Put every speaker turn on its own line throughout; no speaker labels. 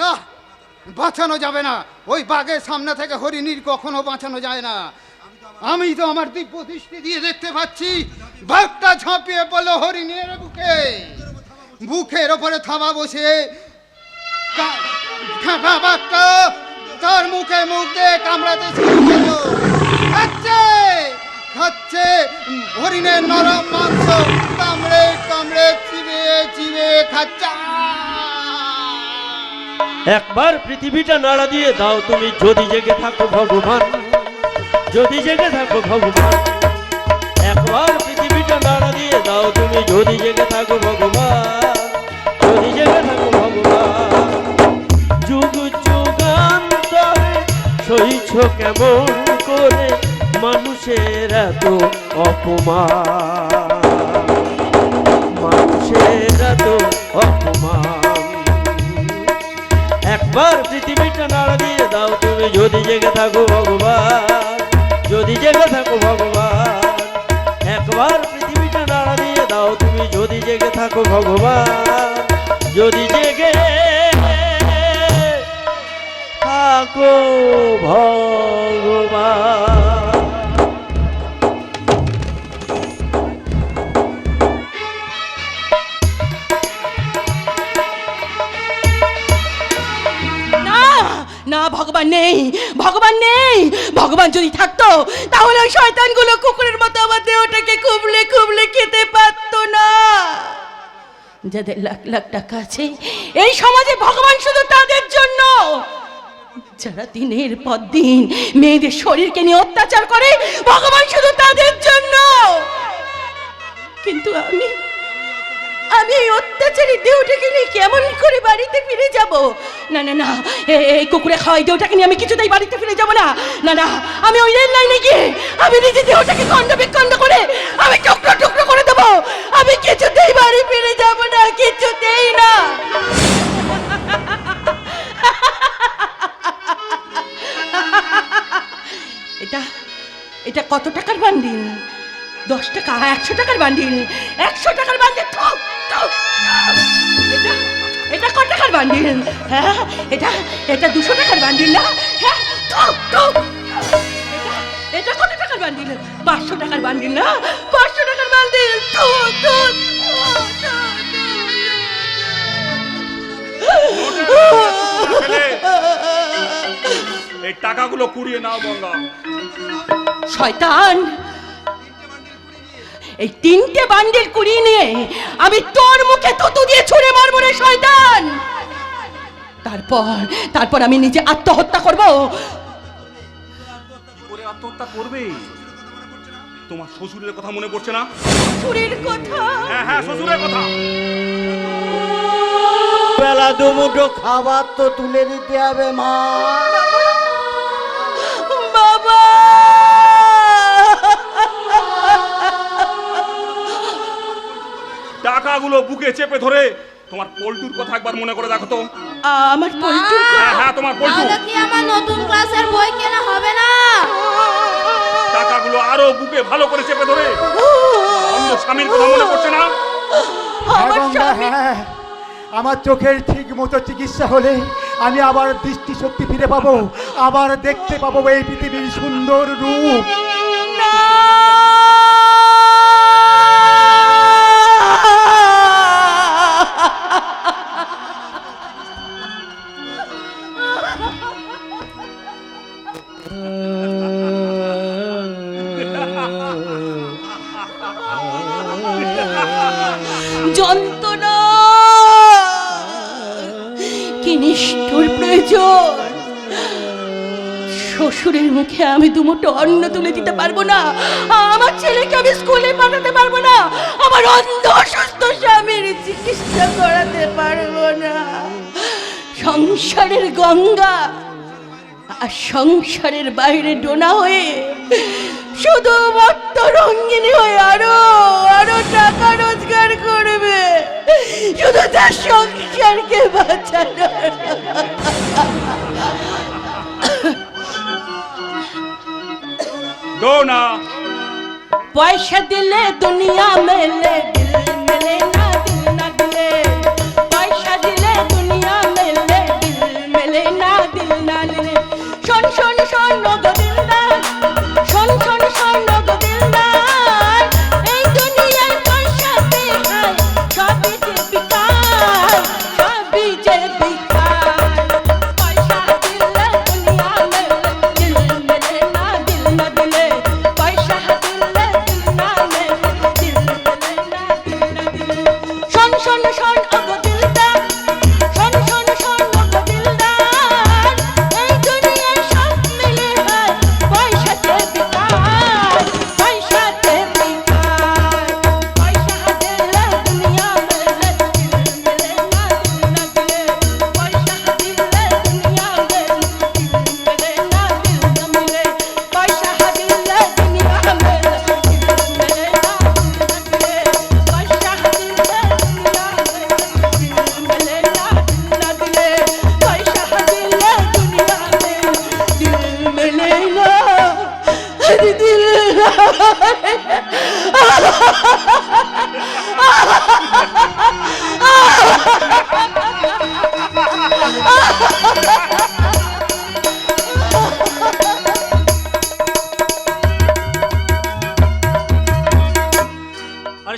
না, বাঁচানো যাবে না। ওই বাঘের সামনে থেকে হরিণীর কখনো বাঁচানো যায় না। আমি তো আমার দিব্য দৃষ্টি দিয়ে দেখতে পাচ্ছি, বাঘটা ঝাঁপিয়ে পড়ল হরিণীর বুকে। বুকের ওপরে থাবা বসে তার মুখে মুখ দিয়ে কামড়াতে খাচ্ছে খাচ্ছে, হরিণের নরম মাংস কামড়ে কামড়ে, চিবিয়ে চিবিয়ে খাচ্ছে।
একবার পৃথিবীটা নাড়া দিয়ে দাও তুমি। যদি জেগে থাকো ভগবান, যদি জেগে থাকো ভগবান। একবার পৃথিবীটা নাড়া দিয়ে দাও তুমি, যদি জেগে থাকো ভগবান, যদি জেগে থাকো ভগবান। যুগ যুগান্তরে সইছ কেমন করে মানুষের এত অপমান। যদি জেগে থাকো ভগবান, যদি জেগে থাকো ভগবান, একবার পৃথিবীটা নাড়া দিয়ে দাও তুমি, যদি জেগে থাকো ভগবান, যদি জেগে থাকো ভগবান।
যদি থাকতো, তাহলে ওই শয়তানগুলো কুকুরের মতো আমার দেহটাকে কুবলে কুবলে খেতে পারতো না। যাদের লাখ লাখ টাকা আছে, এই সমাজে ভগবান শুধু তাদের জন্য। যারা দিনের পর দিন মেয়েদের শরীরকে নিয়ে অত্যাচার করে, ভগবান শুধু তাদের জন্য। কিন্তু আমি আমি এই অত্যাচারী দেহটাকে নিয়ে কেমন করে বাড়িতে ফিরে যাব? না না না এই কুকুরে খাওয়াই দেহটাকে নিয়ে আমি কিছুতেই বাড়িতে ফিরে যাব না। না না, আমি ওই রেল লাইনে গিয়ে আমি নিজে দেহটাকে খণ্ড বিখণ্ড করে আমি টুকরো টুকরো করে দেবো। আমি কিছুতেই বাড়ি ফিরে যাব না, কিছুতেই না। এটা এটা কত টাকার বান্ডিল? দশ টাকা একশো টাকার বান্ডিল একশো টাকার বান্ডিল। এটা এটা কত টাকার বান্ডিল হ্যাঁ এটা এটা দুশো টাকার বান্ডিল না হ্যাঁ। এটা কত টাকার বান্ডিল পাঁচশো টাকার বান্ডিল না পাঁচশো টাকার বান্ডিল
এই টাকাগুলো কুড়িয়ে নাও গঙ্গা
শয়তান এই তিনটে বান্ডিল কুড়িয়ে নিয়ে আমি তোর মুখে তুতু দিয়ে ছুঁড়ে মারবো রে শয়তান। তারপর তারপর আমি নিজে আত্মহত্যা করব।
করে আত্মহত্যা করবে? তোমার শ্বশুরের কথা মনে পড়ছে না?
ছুরির কথা?
হ্যাঁ হ্যাঁ শ্বশুরের কথা।
বেলা দুমুঠো খাবার তো তুলে দিতে হবে মা।
টাকাগুলো বুকে চেপে ধরে তোমার পল্টুর কথা একবার মনে করে দেখো তো।
আমার পল্টু
হ্যাঁ হ্যাঁ তোমার পল্টু।
তাহলে কি আমার নতুন ক্লাসের বই কেনা হবে না?
টাকাগুলো আরও বুকে ভালো করে চেপে ধরে। অন্য স্বামীর কথা মনে পড়ছে না?
হ্যাঁ
আমার স্বামী
হ্যাঁ আমার চোখের ঠিক মতো চিকিৎসা হলে আমি আবার দৃষ্টিশক্তি ফিরে পাবো আবার দেখতে পাবো এই পৃথিবীর সুন্দর রূপ।
নিষ্ঠুর শ্বশুরের মুখে আমি দুমুটো অন্ন তুলে দিতে পারব না। আমার ছেলেকে আমি স্কুলে পাঠাতে পারব না। আমার অন্ধ অসুস্থ স্বামীর চিকিৎসা করাতে পারব না। সংসারের গঙ্গা আর সংসারের বাইরে ডোনা হয়ে শুধুমাত্র রঙ্গিনী হয়ে আরও আরও টাকা রোজগার করবে। শুধু তার সংসারকে বাঁচানো। পয়সা দিলে দুনিয়া মেলে দিল মেলে না।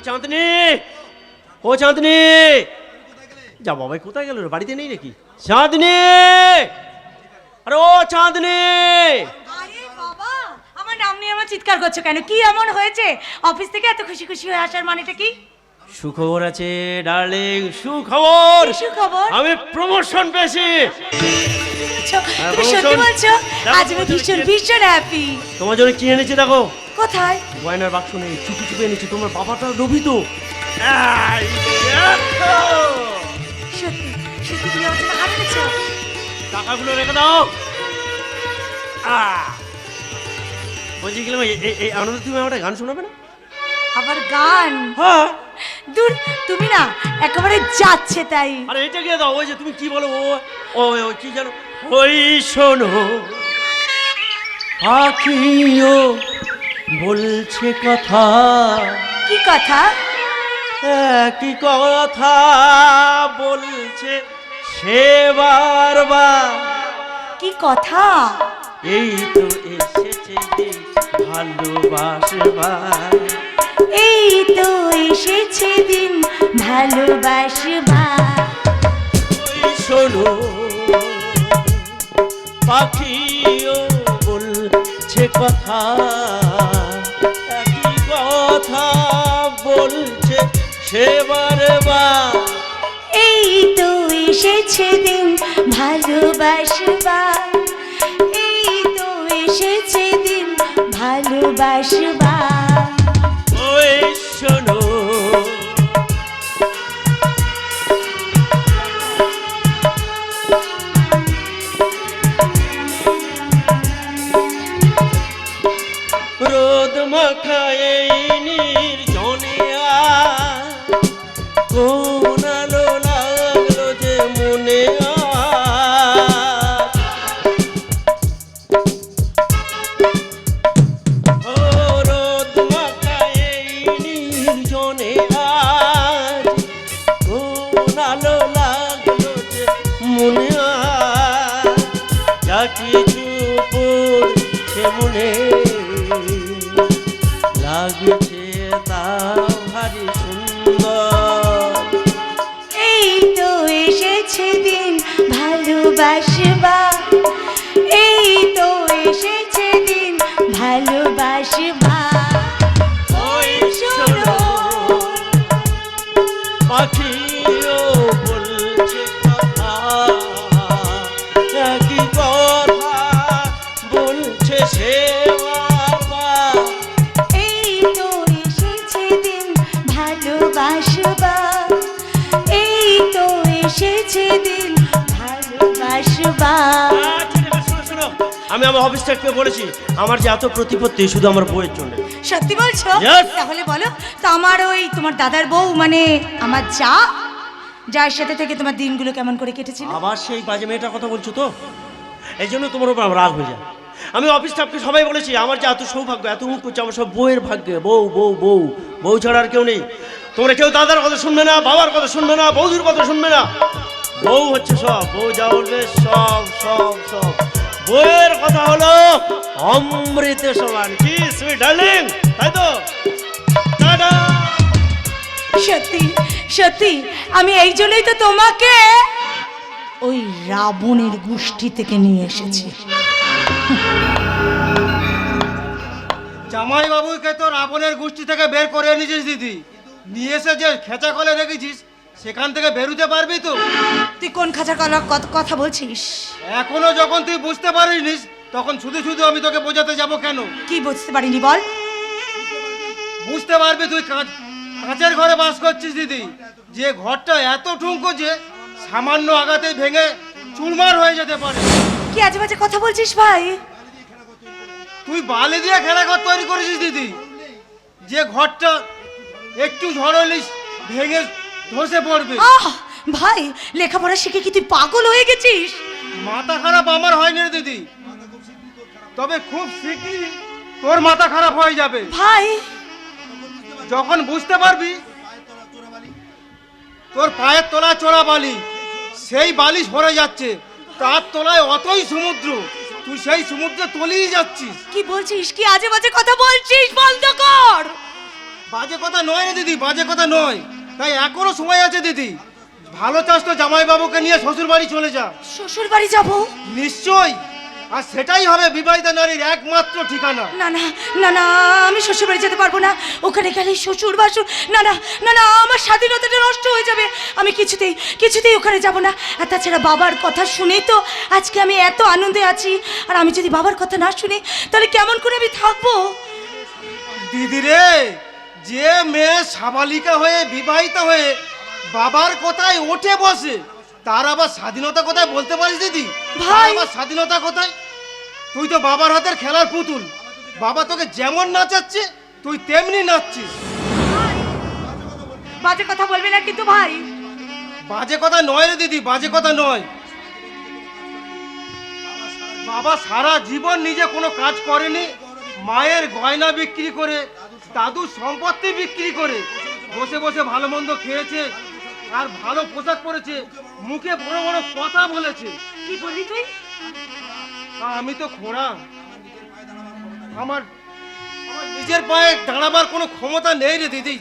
চাঁদনি! ও চাঁদনি! যা বাবাই কোথায় গেল বাড়িতে নেই নাকি? চাঁদনি! আরে ও চাঁদনি!
আমার নাম নিয়ে আমার চিৎকার করছ কেন? কি এমন হয়েছে? অফিস থেকে এত খুশি খুশি হয়ে আসার মানেটা কি?
সুখবর আছে ডার্লিং সুখবর।
সুখবর?
আমি প্রমোশন পেয়েছি।
বলছো?
হ্যাঁ,
সত্যি বলছো? আজ আমি ভীষণ ভীষণ হ্যাপি
তোমার জন্য কি এনেছি দেখো?
কোথায়?
গয়নার বাক্স নেই চুপি চুপি এনেছি। তোমার বাবাটা লোভিত এই দেখো।
সত্যি সত্যি তুমি আমার জন্য হার এনেছো?
টাকাগুলো রেখে দাও। আহ! বলছি গেলাম এই- আনন্দ তুমি আমার গান শোনাবে না?
আবার গান।
হ্যাঁ।
দূর তুমি না একেবারে যাচ্ছে তাই।
আরে এটা গিয়ে দাও? ওই যে তুমি কি বলো? ও ও ও কি জানো ওই শোনো। পাখিও বলছে কথা।
কি কথা?
একই কথা বলছে সে বারবার।
কি কথা?
এই তো এসেছে ভালোবাসবার।
এই তো এসেছে দিন ভালোবাসবা।
শোনো পাখিও বলছে কথা একই কথা বলছে সেবার বা
এই তো এসেছে দিন ভালোবাসবা। এই তো এসেছে দিন ভালোবাসবা।
ওই আমার বলেছি আমার যে এত প্রতিপত্তি শুধু আমার বইয়ের জন্য।
সত্যি বলছো? তাহলে বলো তো আমার ওই তোমার দাদার বউ মানে আমার যা যার সাথে থেকে তোমার দিনগুলো কেমন করে কেটেছিল?
আবার সেই বাজে মেয়েটার কথা বলছো তো? এই জন্য তোমার উপর আমার রাগ হয়ে যায়। আমি অফিস স্টাফকে সবাই বলেছি আমার যে এত সৌভাগ্য এত মুখ করছে আমার সব বউয়ের ভাগ্যে বউ বউ বউ বউ ছাড়া আর কেউ নেই। তোমরা কেউ দাদার কথা শুনবে না বাবার কথা শুনবে না বৌদির কথা শুনবে না। বউ হচ্ছে সব বউ যা বলবে সব সব সব। বউয়ের কথা হলো অমৃত সমান কি সুইট ডার্লিং তাই তো?
সত্যি সত্যি আমি এই জন্যই তো তোমাকে ওই রাবণের গোষ্ঠী থেকে নিয়ে এসেছি।
জামাই বাবুকে তো রাবণের গোষ্ঠী থেকে বের করে এনেছিস দিদি। নিয়ে এসে যে খেঁচা কলে রেখেছিস সেখান থেকে বেরোতে পারবি তো।
তুই কোন খাঁচা কলা কত কথা বলছিস?
এখনও যখন তুই বুঝতে পারিস তখন শুধু শুধু আমি তোকে বোঝাতে যাব কেন?
কি বুঝতে পারিনি বল।
বুঝতে পারবি তুই কাঁচ কাঁচের ঘরে বাস করছিস দিদি। যে ঘরটা এত ঠুঙ্কো যে সামান্য আঘাতেই ভেঙে চুরমার হয়ে যেতে পারে।
কি আজে বাজে কথা বলছিস ভাই?
তুই বালি দিয়ে খেলা ঘর তৈরি করেছিস দিদি। যে ঘরটা একটু ঝড়লিস ভেঙে ধসে পড়বে।
আহ ভাই লেখাপড়া শিখে কি তুই পাগল হয়ে গেছিস?
মাথা খারাপ আমার হয়নি রে দিদি। তবে খুব শিগগিরই তোর মাথা খারাপ হয়ে যাবে।
ভাই।
যখন বুঝতে পারবি তোর পায়ের তোলা চোরা বালি সেই বালি সরে যাচ্ছে।
তার তলায় অতই সমুদ্র তুই সেই সমুদ্রে তলিয়ে যাচ্ছিস।
কি বলছিস? কি আজে বাজে কথা বলছিস? বন্ধ কর।
বাজে কথা নয় রে দিদি বাজে কথা নয়। তাই এখনও সময় আছে দিদি। ভালো চাস তো জামাই বাবুকে নিয়ে শ্বশুর বাড়ি চলে যা।
শ্বশুর বাড়ি যাব?
নিশ্চয় আর সেটাই হবে বিবাহিতা নারীর একমাত্র ঠিকানা।
না না না না আমি শ্বশুর বাড়ি যেতে পারব না। ওখানে গেলে শ্বশুর বাসুর না না না না আমার স্বাধীনতাটা নষ্ট হয়ে যাবে। আমি কিছুতেই কিছুতেই ওখানে যাব না। আর তাছাড়া বাবার কথা শুনেই তো আজকে আমি এত আনন্দে আছি। আর আমি যদি বাবার কথা না শুনি তাহলে কেমন করে আমি থাকব?
দিদি রে যে মেয়ে সাবালিকা হয়ে বিবাহিত হয়ে বাবার কথায় ওঠে বসে তার আবার স্বাধীনতা কোথায় বলতে পারিস দিদি?
ভাই।
আবার স্বাধীনতা কোথায়? তুই তো বাবার হাতের খেলার পুতুল। বাবা তোকে যেমন নাচাচ্ছে তুই তেমনি নাচছিস।
বাজে কথা বলবি না কিন্তু ভাই!
বাজে কথা নয় রে দিদি বাজে কথা নয়। বাবা সারা জীবন নিজে কোনো কাজ করেনি মায়ের গয়না বিক্রি করে দাদুর সম্পত্তি বিক্রি করে। বসে বসে ভালো মন্দ খেয়েছে আর ভালো পোশাক পরেছে মুখে বড় বড় কথা বলেছে।
কি বললি তুই?
আমি তো খোড়া। আমার আমার নিজের পায়ে দাঁড়াবার কোনো ক্ষমতা নেই রে দিদি।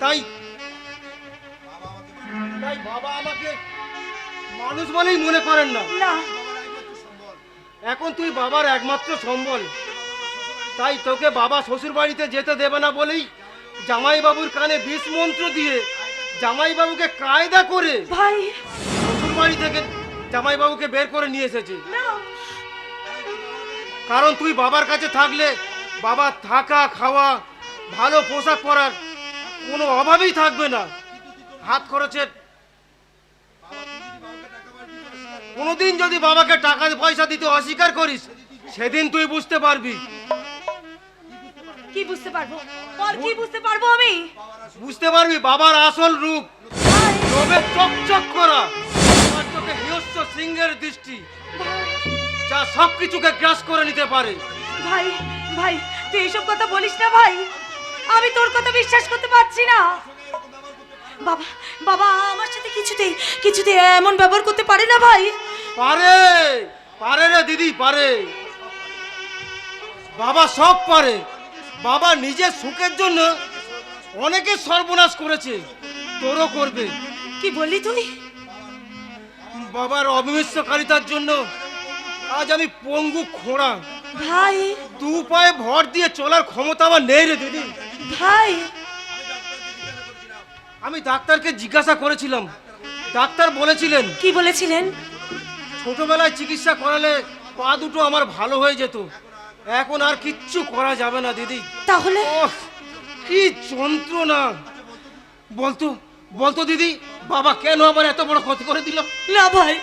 তাই তাই বাবা আমাকে মানুষ বলেই মনে করেন না। এখন তুই বাবার একমাত্র সম্বল। তাই তোকে বাবা শ্বশুর বাড়িতে যেতে দেবে না বলেই জামাইবাবুর কানে বিষ মন্ত্র দিয়ে জামাইবাবুকে কায়দা করে
ভাই।
শ্বশুর বাড়ি থেকে জামাইবাবুকে বের করে নিয়ে এসেছে। কারণ তুই বাবার কাছে থাকলে বাবার থাকা খাওয়া ভালো পোশাক পরার কোনো অভাবই থাকবে না। হাত খরচের কোনোদিন যদি বাবাকে টাকা পয়সা দিতে অস্বীকার করিস সেদিন তুই বুঝতে পারবি।
কি বুঝতে পারব? বল কি বুঝতে পারব আমি?
বুঝতে পারবি বাবার আসল রূপ। লোভে চকচক করা। আমার চোখে হিংস্র সিংহের দৃষ্টি। যা সব কিছুকে গ্রাস করে নিতে পারে।
ভাই ভাই তুই এইসব কথা বলিস না ভাই। আমি তোর কথা বিশ্বাস করতে পারছি না। বাবা বাবা আমার সাথে কিছুতেই কিছুতেই এমন ব্যবহার করতে পারে না ভাই।
পারে পারে রে দিদি পারে। বাবা সব পারে। বাবা নিজের সুখের জন্য অনেকে সর্বনাশ করেছে। তোরও করবে।
কি বললি তুই
বাবার অবিমিশ্রকারিতার জন্য আজ আমি পঙ্গু খোঁড়া।
ভাই।
দু পায়ে ভর দিয়ে চলার ক্ষমতা আমার নেই রে দিদি।
ভাই।
আমি ডাক্তারকে জিজ্ঞাসা করেছিলাম। ডাক্তার বলেছিলেন
কি বলেছিলেন?
ছোটবেলায় চিকিৎসা করালে পা দুটো আমার ভালো হয়ে যেত। এখন আর কিচ্ছু করা যাবে না দিদি।
তাহলে?
ওহ, কি যন্ত্রণা। বলতো বলতো দিদি বাবা কেন আমার এত বড় ক্ষতি করে দিল?
না ভাই।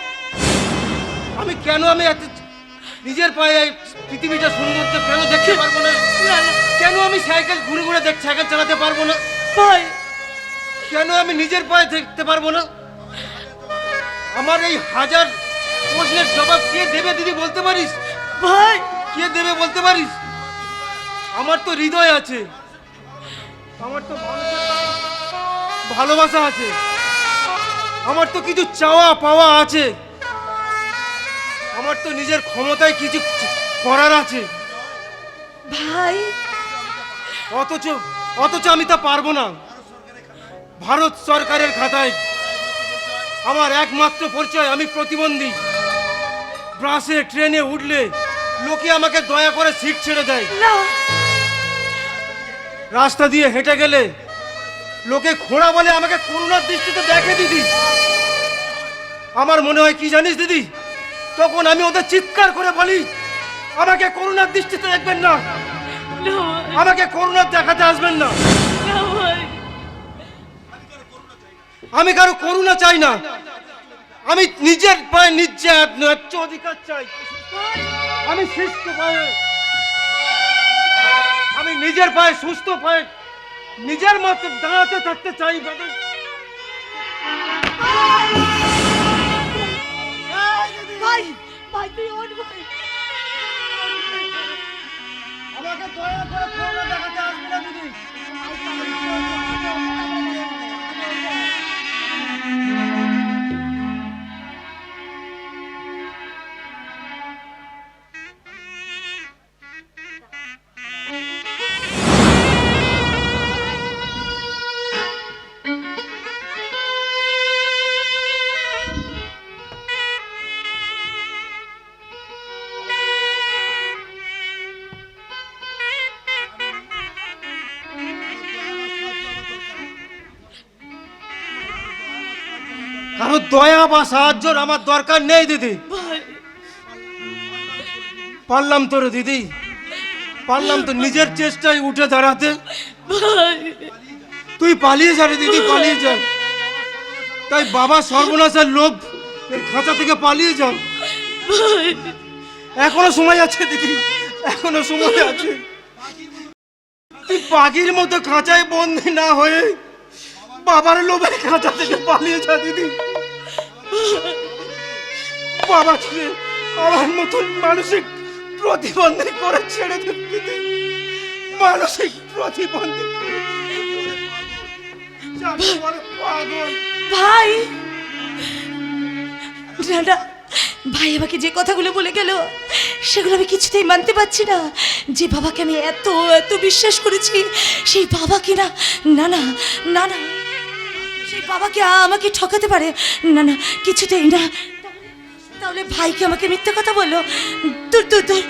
আমি কেন আমি এত নিজের পায়ে এই পৃথিবীটা সৌন্দর্য কেন দেখতে পারব না?
না না।
কেন আমি সাইকেল ঘুরে ঘুরে দেখ সাইকেল চালাতে পারব না?
ভাই।
কেন আমি নিজের পায়ে দেখতে পারব না? আমার এই হাজার প্রশ্নের জবাব কে দেবে দিদি বলতে পারিস?
ভাই।
কে দেবে বলতে পারিস? আমার তো হৃদয় আছে। আমার তো ভালোবাসা আছে। আমার তো কিছু চাওয়া পাওয়া আছে। আমার তো নিজের ক্ষমতায় কিছু করার আছে।
ভাই।
অথচ অথচ আমি তা পারব না। ভারত সরকারের খাতায় আমার একমাত্র পরিচয় আমি প্রতিবন্ধী। বাসে ট্রেনে উঠলে লোকে আমাকে দয়া করে সিট ছেড়ে দেয় রাস্তা দিয়ে হেঁটে গেলে লোকে খোঁড়া বলে আমাকে করুণার দৃষ্টিতে দেখে দিদি আমার মনে হয় কি জানিস দিদি তখন আমি ওদের চিৎকার করে বলি আমাকে করুণার দৃষ্টিতে দেখবেন না আমাকে করুণার দেখাতে আসবেন না
না
আমি কারও করুণা চাই না আমি নিজের পায়ে নিজে ন্যায্য অধিকার চাই আমি সুস্থ পায়ে। আমি নিজের পায়ে সুস্থ পায়ে নিজের মতো দাঁড়াতে থাকতে চাই দাদা।
ভাই ভাই তুই ওঠ ভাই
আমাকে দয়া করে ফোন দেখাতে দয়া বা সাহায্যর আমার দরকার নেই দিদি। পারলাম তো রে দিদি। পারলাম তো নিজের চেষ্টায় উঠে দাঁড়াতে। তুই পালিয়ে যাবে দিদি পালিয়ে যা। তাই বাবা সর্বনাশের লোভ এর খাঁচা থেকে পালিয়ে যান এখনও সময় আছে দিদি। এখনও সময় আছে। তুই পাখির মতো খাঁচায় বন্দি না হয়ে বাবার লোভের খাঁচা থেকে পালিয়ে যা দিদি। বাবা আমার মতন মানসিক প্রতিবন্ধী করে ছেড়ে দে দিদি মানসিক প্রতিবন্ধী
ভাই! না ভাই আমাকে যে কথাগুলো বলে গেল, সেগুলো আমি কিছুতেই মানতে পারছি না। যে বাবাকে আমি এত এত বিশ্বাস করেছি, সেই বাবাকে না না না না না সেই বাবাকে আমাকে ঠকাতে পারে? না না কিছুতেই না। তাহলে ভাইকে আমাকে মিথ্যে কথা বলল? দূর দূর দূর।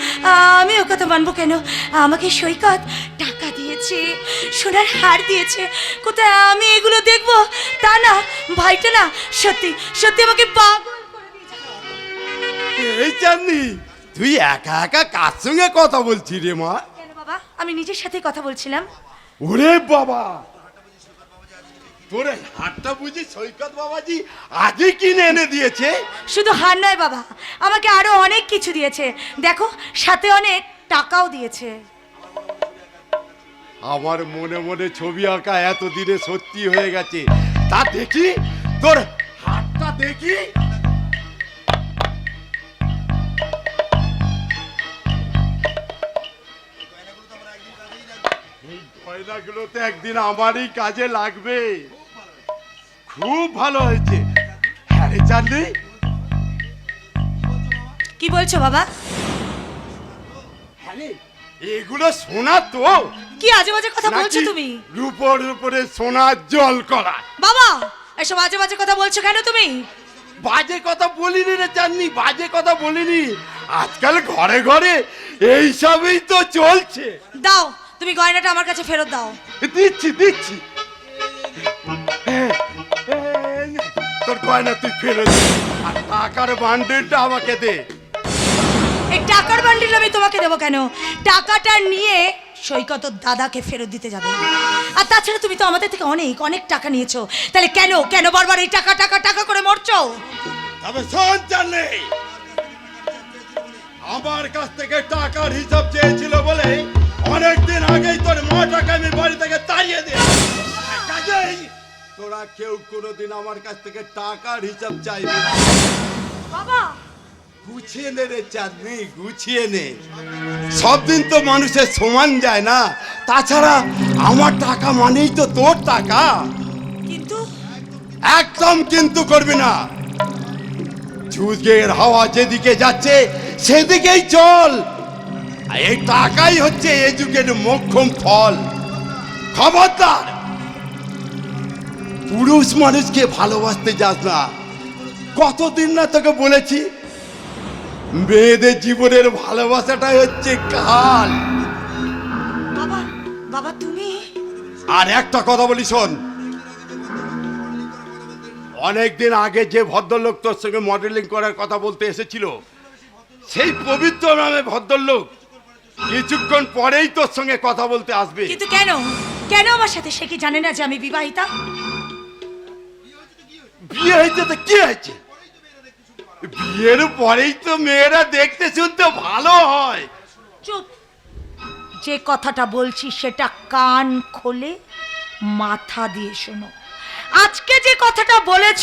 আমি ও কথা মানবো কেন? আমাকে সৈকত টাকা দিয়েছে সোনার হার দিয়েছে। কোথায় আমি এগুলো দেখব? তা না ভাইটা না সত্যি সত্যি আমাকে পাগল।
এই চাঁদনি তুই একা একা কার সঙ্গে কথা বলছি রে মা?
বাবা? আমি নিজের সাথে কথা বলছিলাম।
ওরে বাবা! তোর হাতটা বুঝি সৈকত বাবাজি আজই কিনে এনে দিয়েছে?
শুধু হার নয় বাবা আমাকে আরও অনেক কিছু দিয়েছে। দেখো সাথে অনেক টাকাও দিয়েছে।
আমার মনে মনে ছবি আঁকা এতদিনে সত্যি হয়ে গেছে। তা দেখি তোর হাতটা দেখি। এই গয়নাগুলো তো একদিন আমারই কাজে লাগবে। খুব ভালো হয়েছে। হ্যাঁ রে চাঁদনি
কি বলছো বাবা?
হ্যাঁ রে, এগুলো সোনা তো।
কি আজে বাজে কথা বলছো তুমি?
রূপোর উপরে সোনার জল করা।
বাবা এসব আজে বাজে কথা বলছো কেন তুমি?
বাজে কথা বলিনি রে চাননি বাজে কথা বলিনি। আজকাল ঘরে ঘরে এইসবই তো চলছে।
দাও তুমি গয়নাটা আমার কাছে ফেরত দাও।
দিচ্ছি দিচ্ছি। এই, তোর গয়না তুই ফেরত দে। আর টাকার বান্ডেলটা আমাকে দে।
এই টাকার বান্ডিল আমি তোমাকে দেবো কেন? টাকাটা নিয়ে সৈকত দাদাকে ফেরত দিতে যাবে। আর তাছাড়া তুমি তো আমাদের থেকে অনেক অনেক টাকা নিয়েছো। তাহলে কেন কেন বারবার এই টাকা টাকা টাকা করে মরছো?
তবে শোন জানলে। আমার কাছ থেকে টাকার হিসাব চেয়েছিল বলে অনেকদিন আগেই তোর মা টাকা আমি বাড়ি থেকে তাড়িয়ে দে কাজেই তোরা কেউ কোনোদিন আমার কাছ থেকে টাকার হিসাব চাইবি না।
বাবা!
গুছিয়ে নে রে চাঁদনি গুছিয়ে নে। সব দিন তো মানুষের সমান যায় না। তাছাড়া আমার টাকা মানেই তো তোর টাকা।
কিন্তু?
একদম কিন্তু করবি না। যুগের হাওয়া যেদিকে যাচ্ছে সেদিকেই চল। এই টাকাই হচ্ছে এই যুগের মোক্ষম ফল। খবরদার! পুরুষ মানুষকে ভালোবাসতে যাস না। কতদিন না তোকে বলেছি? মেয়েদের জীবনের ভালোবাসাটাই হচ্ছে কাল।
বাবা বাবা তুমি?
আর একটা কথা বলি শোন। অনেকদিন আগে যে ভদ্রলোক তোর সঙ্গে মডেলিং করার কথা বলতে এসেছিল সেই পবিত্র নামে ভদ্রলোক কিছুক্ষণ পরেই তোর সঙ্গে কথা বলতে আসবে।
কিন্তু কেন? কেন আমার সাথে? সে কি জানে না যে আমি বিবাহিতা?
বিয়ে হয়েছে তো কি হয়েছে? বিয়ের পরেই তো মেয়েরা দেখতে শুনতে ভালো হয়।
চুপ। যে কথাটা বলছি সেটা কান খোলে, মাথা দিয়ে শোনো। আজকে যে কথাটা বলেছ,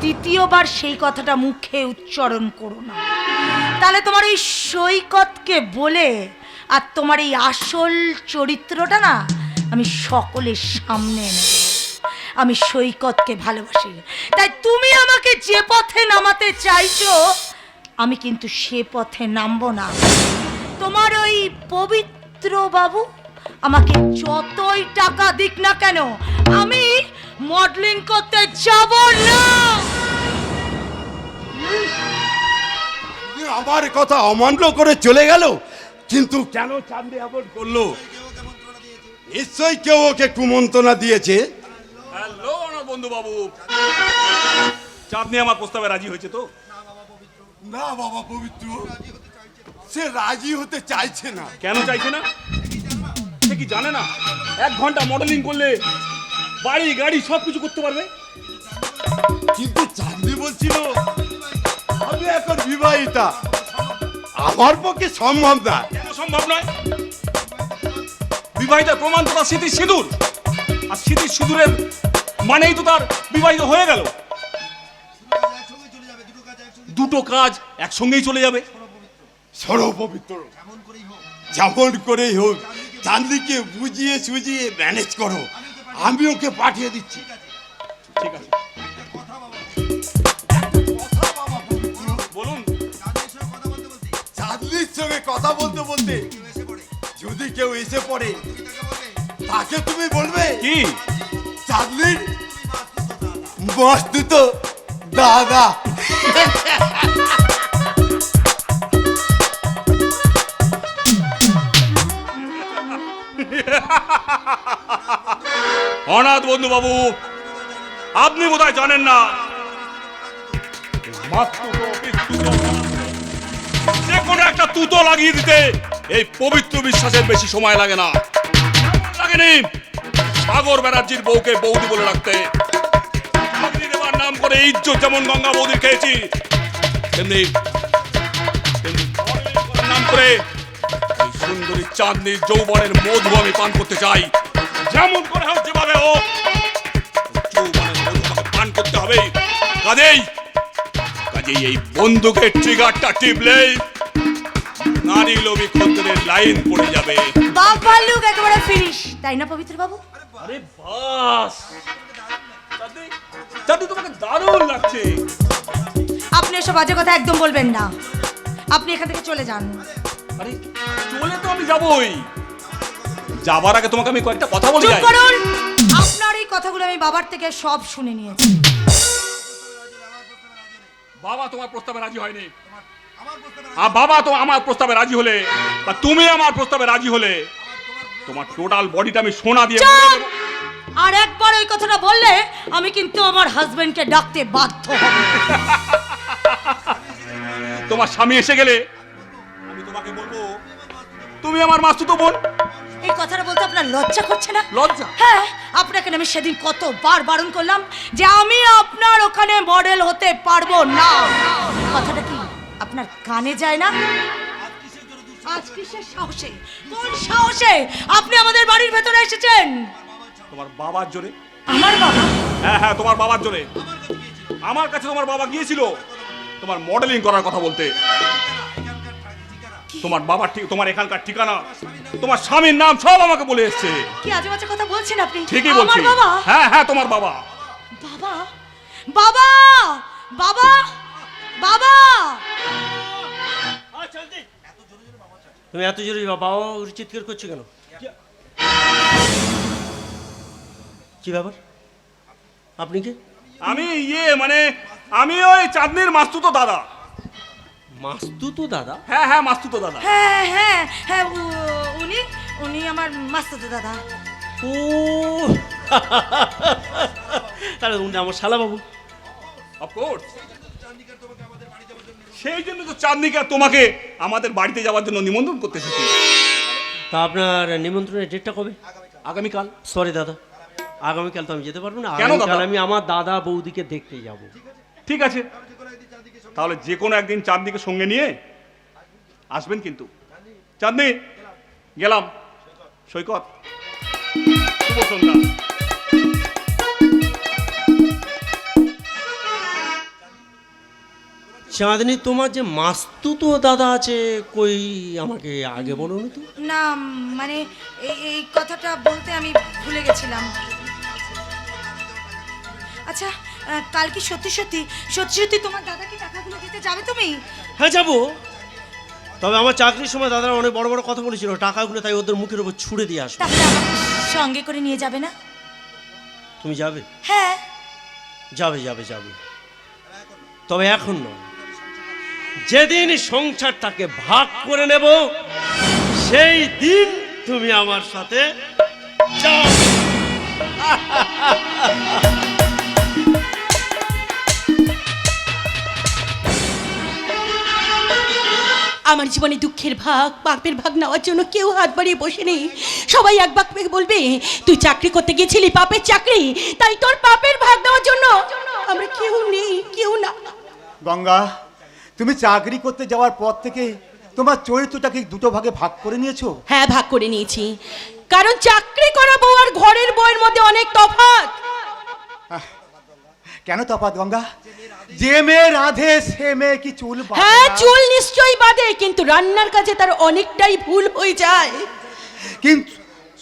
দ্বিতীয়বার সেই কথাটা মুখে উচ্চারণ করো না। তাহলে তোমার এই সৈকতকে বলে আর তোমার এই আসল চরিত্রটা না আমি সকলের সামনে এনে। আমি সৈকতকে ভালোবাসি। তাই তুমি আমাকে যে পথে নামাতে চাইছো, আমি কিন্তু সে পথে নামবো না। তোমার ওই পবিত্র বাবু আমাকে যতই টাকা দিক না কেন, আমি মডেলিং করতে যাব না।
আমার কথা অমান্য করে চলে গেল, কিন্তু কেন চাঁদে এমন করল? নিশ্চয়ই কেউ ওকে কুমন্ত্রণা দিয়েছে।
হ্যালো আমার বন্ধু বাবু চাঁদনি আমার প্রস্তাবে রাজি হয়েছে তো?
না বাবা পবিত্র। সে রাজি হতে চাইছে না।
কেন চাইছে না? সে কি জানে না? এক ঘণ্টা মডেলিং করলে বাড়ি গাড়ি সব কিছু করতে পারবে?
কিন্তু চাঁদনি বলছিল আমি এখন বিবাহিতা। আমার পক্ষে সম্ভব না।
সম্ভব নয়? বিবাহিতার প্রমাণ তো তার সিঁদুর। আর স্মৃতির সিঁদুরের মানেই তো তার বিবাহিত হয়ে গেল। দুটো কাজ একসঙ্গেই চলে যাবে।
সরো পবিত্র। যেমন করেই হোক চাঁদনিকে বুঝিয়ে সুজিয়ে ম্যানেজ করো। আমি ওকে পাঠিয়ে দিচ্ছি।
ঠিক আছে। বলুন।
চাঁদনির সঙ্গে কথা বলতে বলতে যদি কেউ এসে পড়ে তাকে তুমি বলবে?
কি?
চাঁদনির মস্ত তো দাদা।
অনাথ বন্ধু বাবু আপনি বোধহয় জানেন না যে কোনো একটা তুতো লাগিয়ে দিতে এই পবিত্র বিশ্বাসের বেশি সময় লাগে না। লাগেনি সাগর ব্যানার্জির বউকে বৌদি বলে রাখতে নাম করে ইজ্জত যেমন গঙ্গা বৌদির খেয়েছি, তেমনি নাম করে সুন্দরী চাঁদনির যৌবনের মধু আমি পান করতে চাই। যেমন করে হোক যেভাবে হোক পান করতে হবে। কাজেই কাজেই এই বন্দুকের ট্রিগারটা টিপলেই নারী লোভী লাইন পড়ে যাবে।
বাবা লুক একেবারে ফিনিশ তাই না, পবিত্র বাবু?
আরে বাস! চাঁদনি তোমাকে দারুণ লাগছে।
আপনি এসব বাজে কথা একদম বলবেন না। আপনি এখান থেকে চলে যান।
আরে চলে তো আমি যাবই। যাবার আগে তোমাকে আমি কয়েকটা কথা বলি
চুপ করুন! আপনার এই কথাগুলো আমি বাবার থেকে সব শুনে নিয়েছি।
বাবা তোমার প্রস্তাবে রাজি হয়নি। আর বাবা তো আমার প্রস্তাবে রাজি হলে বা তুমি আমার প্রস্তাবে রাজি হলে তোমার টোটাল বডিটা আমি সোনা দিয়ে
চুপ! আর একবার ওই কথাটা বললে আমি কিন্তু আমার হাজবেন্ডকে ডাকতে বাধ্য হব।
তোমার স্বামী এসে গেলে আমি তোমাকে বলব তুমি আমার মাস্তুতো বোন।
এই কথাটা বলতে আপনার লজ্জা করছে না?
লজ্জা?
হ্যাঁ আপনাকে আমি সেদিন কতবার বারণ করলাম যে আমি আপনার ওখানে মডেল হতে পারব না। কথাটা কি আপনার কানে যায় না? আজ কিসের সাহসে? কোন সাহসে আপনি আমাদের বাড়ির ভেতরে এসেছেন?
তোমার বাবার জোরে।
আমার বাবা?
হ্যাঁ হ্যাঁ তোমার বাবার জোরে। আমার কাছে তোমার বাবা গিয়েছিল। তোমার মডেলিং করার কথা বলতে। তোমার বাবার ঠিক তোমার এখানকার ঠিকানা তোমার স্বামীর নাম সব আমাকে বলে এসছে।
কি আজে বাজে কথা বলছেন আপনি?
ঠিকই বলছি।
বাবা?
হ্যাঁ হ্যাঁ তোমার বাবা।
বাবা? বাবা! বাবা! বাবা!
তুমি এত জোরে বাবা ওর চিৎকার করছ কেন? কি ব্যাপার? আপনি কি?
আমি ইয়ে মানে আমি ওই চাঁদনির মাস্তুতো দাদা।
মাস্তু তো দাদা?
হ্যাঁ হ্যাঁ মাস্তুতো দাদা।
হ্যাঁ হ্যাঁ হ্যাঁ উ- উনি উনি আমার মাস্তুতো দাদা।
ও তাহলে উনি আমার শালা বাবু।
অফকোর্স সেই জন্য তো চাঁদনিকা তোমাকে আমাদের বাড়িতে যাওয়ার জন্য নিমন্ত্রণ করতে এসেছি।
তা আপনার নিমন্ত্রণের ডেটটা কবে?
আগামীকাল।
সরি দাদা। আগামীকাল তো আমি যেতে পারব না।
কেন?
আগামীকাল আমি আমার দাদা বৌদিকে দেখতে যাব।
ঠিক আছে। তাহলে যে কোনো একদিন চাঁদনিকে সঙ্গে নিয়ে আসবেন কিন্তু। চাঁদনি গেলাম। সৈকত। শুভ সন্ধ্যা।
চাঁদনি তোমার যে মাস্তু তো দাদা আছে কই আমাকে আগে বলো তো।
না মানে এই এই কথাটা বলতে আমি ভুলে গেছিলাম। আচ্ছা কাল কি সত্যি সত্যি সত্যি সত্যি তোমার দাদাকে টাকাগুলো দিতে যাবে তুমি?
হ্যাঁ যাব। তবে আমার চাকরির সময় দাদারা অনেক বড় বড় কথা বলেছিল টাকাগুলো তাই ওদের মুখের উপর ছুড়ে দিয়ে আসব
সঙ্গে করে নিয়ে যাবে না?
তুমি যাবে?
হ্যাঁ।
যাবে যাবে যাবে। তবে এখন নয়। যেদিন সংসারটাকে ভাগ করে নেব সেই দিন তুমি আমার সাথে
আমার জীবনে দুঃখের ভাগ পাপের ভাগ নেওয়ার জন্য কেউ হাত বাড়িয়ে বসে নেই। সবাই এক বাক বলবে তুই চাকরি করতে গিয়েছিলি পাপের চাকরি তাই তোর পাপের ভাগ নেওয়ার জন্য আমরা কেউ নেই কেউ না।
গঙ্গা তুমি চাকরি করতে যাওয়ার পর থেকে তোমার চরিত্রটাকে দুটো ভাগে ভাগ করে নিয়েছো?
হ্যাঁ ভাগ করে নিয়েছি। কারণ চাকরি করা বউ আর ঘরের বউয়ের মধ্যে অনেক তফাৎ।
কেন তফাৎ গঙ্গা? যে মেয়ে রাধে সে মেয়ে কি চুল বাঁধে
হ্যাঁ
না?
চুল নিশ্চয়ই বাদে কিন্তু রান্নার কাজে তার অনেকটাই ভুল হয়ে যায়।
কিন্তু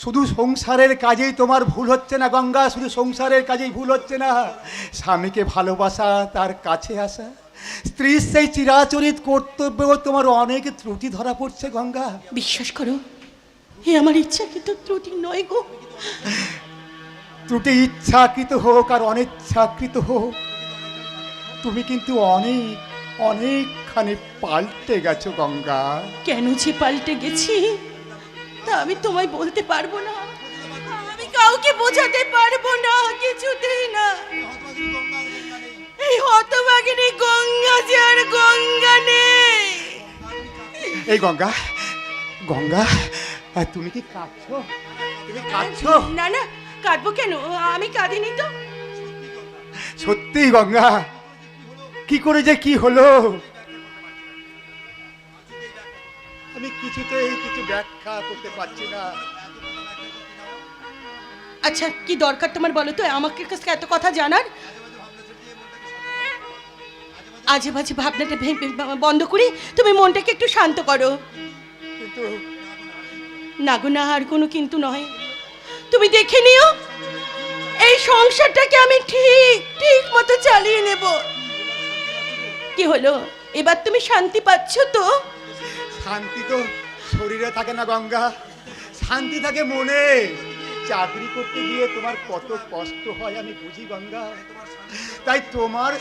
শুধু সংসারের কাজেই তোমার ভুল হচ্ছে না গঙ্গা? শুধু সংসারের কাজেই ভুল হচ্ছে না। স্বামীকে ভালোবাসা তার কাছে আসা। স্ত্রীর সেই চিরাচরিত কর্তব্য তোমার অনেক ত্রুটি ধরা পড়ছে গঙ্গা।
বিশ্বাস করো এ আমার ইচ্ছা কিন্তু ত্রুটি নয় গো।
ত্রুটি ইচ্ছাকৃত হোক আর অনিচ্ছাকৃত হোক তুমি কিন্তু অনেক অনেকখানি পাল্টে গেছো গঙ্গা।
কেন যে পাল্টে গেছি তা আমি তোমায় বলতে পারব না। আমি কাউকে বোঝাতে পারব না কিছুতেই না। এই হতভাগিনী গঙ্গা যে আর গঙ্গা নেই।
এই গঙ্গা গঙ্গা তুমি কি কাঁদছো? তুমি কাঁদছো?
না না কাটবো কেন? আমি কাঁদিনি তো।
সত্যি গঙ্গা কি করে যে কি হলো? আমি কিছুতেই কিছু ব্যাখ্যা করতে পারছি না।
আচ্ছা কি দরকার তোমার বলো তো? আমাকে কাছে এত কথা জানার? আজে বাজে ভাবনাটা ভেবে বন্ধ করি তুমি মনটাকে একটু শান্ত করো। না গো না আর কোনো কিন্তু নয়। তুমি দেখে নিও এই সংসারটাকে আমি ঠিক ঠিক মতো চালিয়ে নেব। কি হলো? এবার তুমি শান্তি পাচ্ছ তো?
শান্তি তো শরীরে থাকে না গঙ্গা। শান্তি থাকে মনে। চাকরি করতে গিয়ে তোমার কত কষ্ট হয় আমি বুঝি গঙ্গা। তাই তোমার